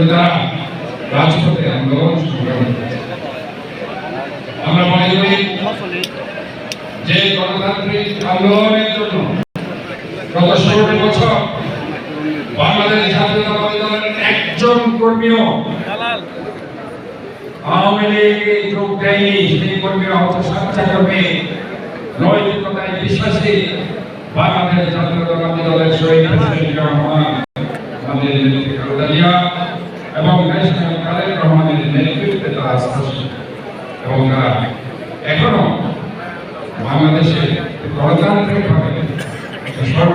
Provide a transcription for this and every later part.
কিন্তু তারা রাজপথে আন্দোলন সংগ্রাম। আমরা মনে করি যে গণতান্ত্রিক আন্দোলনের জন্য গত ষোলোটি বছর বাংলাদেশ জাতীয়তাবাদী দলের একজন কর্মীও আওয়ামী লীগে যোগ দেয়নি, সেই কর্মীরা হচ্ছে স্বেচ্ছাকর্মী নৈতিকতায় বিশ্বাসী বাংলাদেশ জাতীয়তাবাদী দলের শহীদ প্রেসিডেন্ট রহমান আমাদের নেত্রী খালেদা জিয়া এবং ন্যাশনাল তারেক রহমানের নেতৃত্বে তারা স্পষ্ট এবং তারা এখনও বাংলাদেশে গণতান্ত্রিকভাবে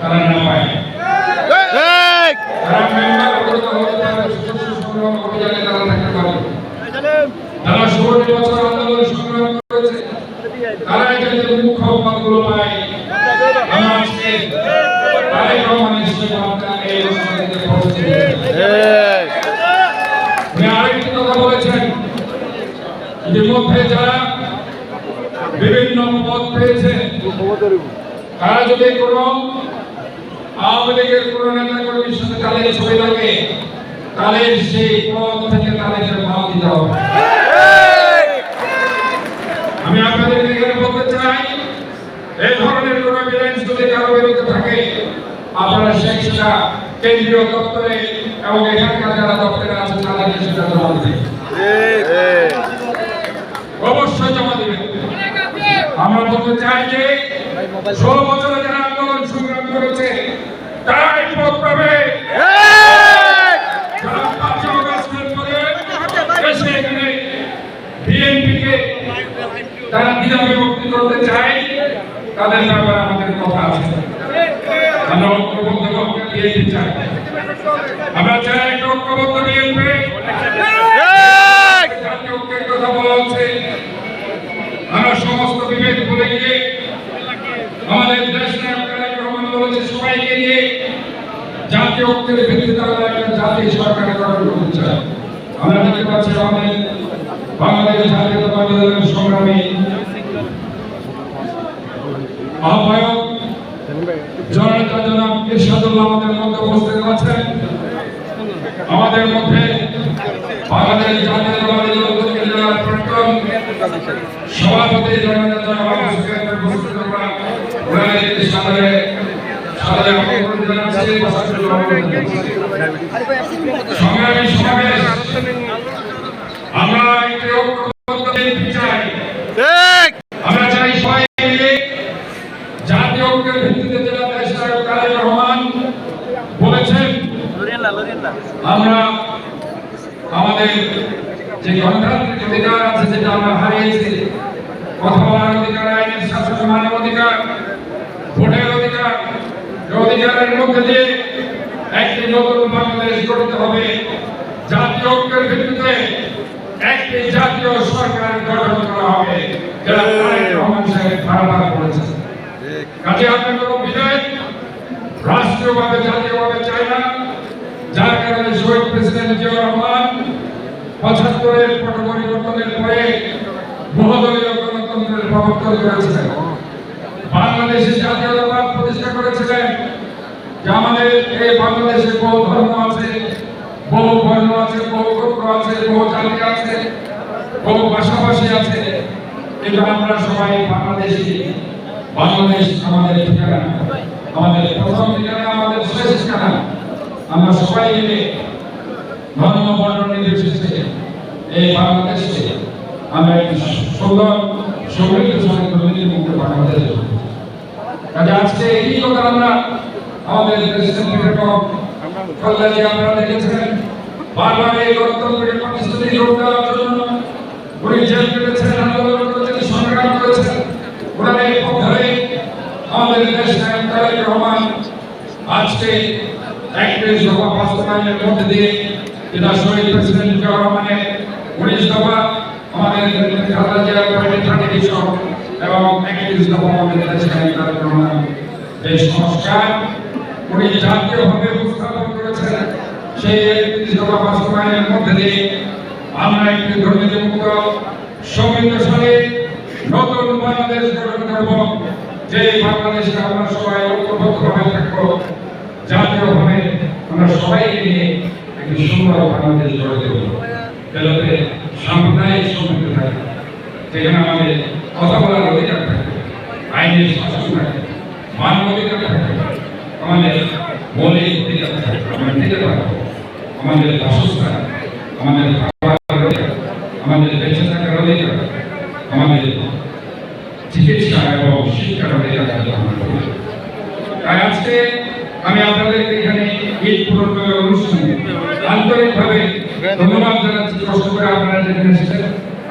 তারা না পায় তারা মেম্বার পরিচিত হতে পারে সদস্য সংগ্রহ অভিযানে তারা থাকতে পারে যারা ষোলোটি বছর আন্দোলন সংগ্রাম করেছে তারা ইতিমধ্যে যারা বিভিন্ন পদ পেয়েছে তারা যদি কোনো আওয়ামী সেই সেটা কেন্দ্রীয় দপ্তরে এবং এখানকার যারা দপ্তরে আছে অবশ্যই জমা দিবেন। আমরা বলতে চাই যে ষোলো যারা আন্দোলন সংগ্রাম করেছে তারাই পদ পাবে যারা পাঁচই অগস্টের পরে এসে এখানে বিএনপি কে তারা দ্বিধা বিভক্তি করতে চায় তাদের ব্যাপারে আমাদের কথা আছে। আমরা ঐক্যবদ্ধ বিএনপি চাই। আমরা চাই একটা ঐক্যবদ্ধ বিএনপি। জাতীয় ঐক্যের কথা বলা হচ্ছে। আমরা সমস্ত বিভেদ ভুলে গিয়ে আমাদের দেশ নায়ক তারেক রহমান বলেছে সবাইকে নিয়ে জাতীয় ঐক্যের ভিত্তিতে আমরা একটা জাতীয় সরকার গঠন করতে চাই। আমরা দেখতে পাচ্ছি আমাদের বাংলাদেশ জাতীয়তাবাদী দলের সংগ্রামী আহ্বায়ক জননেতা জনাব ইরশাদুল্লাহ আমাদের মধ্যে উপস্থিত আছেন। আমাদের মধ্যে বাংলাদেশ জাতীয়তাবাদী সংগ্রামী সমাবেশ আমরা ঐক্যবদ্ধ চাই। আমরা চাই সবাই মিলে জাতীয় ঐক্যের ভিত্তিতে জেলা দেশ নায়ক রহমান বলেছেন আমরা আমাদের যে গণতান্ত্রিক অধিকার আছে যেটা আমরা হারিয়েছি। কথা বলার অধিকার আইনের শাসন মানের অধিকার ভোটের অধিকার অধিকারের মধ্যে দিয়ে একটি নতুন বাংলাদেশ গঠিত হবে। জাতীয় ঐক্যের ভিত্তিতে একটি জাতীয় সরকার গঠন করা হবে বাংলাদেশে জাতীয়তাবাদ প্রতিষ্ঠা করেছিলেন যে আমাদের বহু ধর্ম আছে বহু বর্ণ আছে বহু গোত্র আছে বহু জাতি আছে বহু ভাষাভাষী আছে কিন্তু আমরা সবাই বাংলাদেশি বাংলাদেশ আমাদের ঠিকানা। আমাদের প্রথম ঠিকানা আমাদের শেষ ঠিকানা। আমরা সবাই মিলে ধর্ম বর্ণ নির্বিশেষে এই বাংলাদেশে আমরা একটি সুন্দর সমৃদ্ধশালী প্রতিনিধি মুক্ত বাংলাদেশ কাজে আজকে এই কথা আমরা আমাদের লেখক কল্যাণী আপনারা দেখেছেন। বারবার এই গণতন্ত্রের প্রতিশ্রুতি যোগ দেওয়ার জন্য উনি জেল কেটেছেন আন্দোলন করেছেন সংগ্রাম করেছেন ওনার এই পথে আমাদের দেশ নায়ক তারেক রহমান আজকে একত্রিশ দফা বাস্তবায়নের মধ্যে দিয়ে যেটা শহীদ প্রেসিডেন্ট জিয়া রহমানের উনিশ দফা আমাদের খালেদা জিয়ার পার্টি থার্টি এবং একত্রিশ দফা আমাদের এই সংস্কার উনি জাতীয়ভাবে উপস্থাপন করেছেন সেই একত্রিশ দফা বাস্তবায়নের মধ্যে দিয়ে আমরা একটি দুর্নীতিমুক্ত সমৃদ্ধশালী নতুন বাংলাদেশ গঠন করব যে বাংলাদেশে আমরা সবাই ঐক্যবদ্ধভাবে থাকব। জাতীয়ভাবে আমরা সবাই নিয়ে একটি সুন্দর বাংলাদেশ গড়ে দেব যাতে সাম্প্রদায়িক সমৃদ্ধ থাকে যেখানে আমাদের কথা বলার অধিকার থাকে আইনের শাসন থাকে মানব অধিকার থাকে আমাদের মৌলিক অধিকার থাকে আমরা দিতে পারব। আমাদের বাসস্থান, আমাদের খাবার আমাদের বেঁচে থাকার অধিকার, আমাদের চিকিৎসা এবং শিক্ষার অধিকার আমাদের। তাই আজকে আমি আপনাদের এখানে এই পুরস্কার অনুষ্ঠানে আন্তরিকভাবে ধন্যবাদ জানাচ্ছি। কষ্ট করে আপনারা যেখানে এসেছেন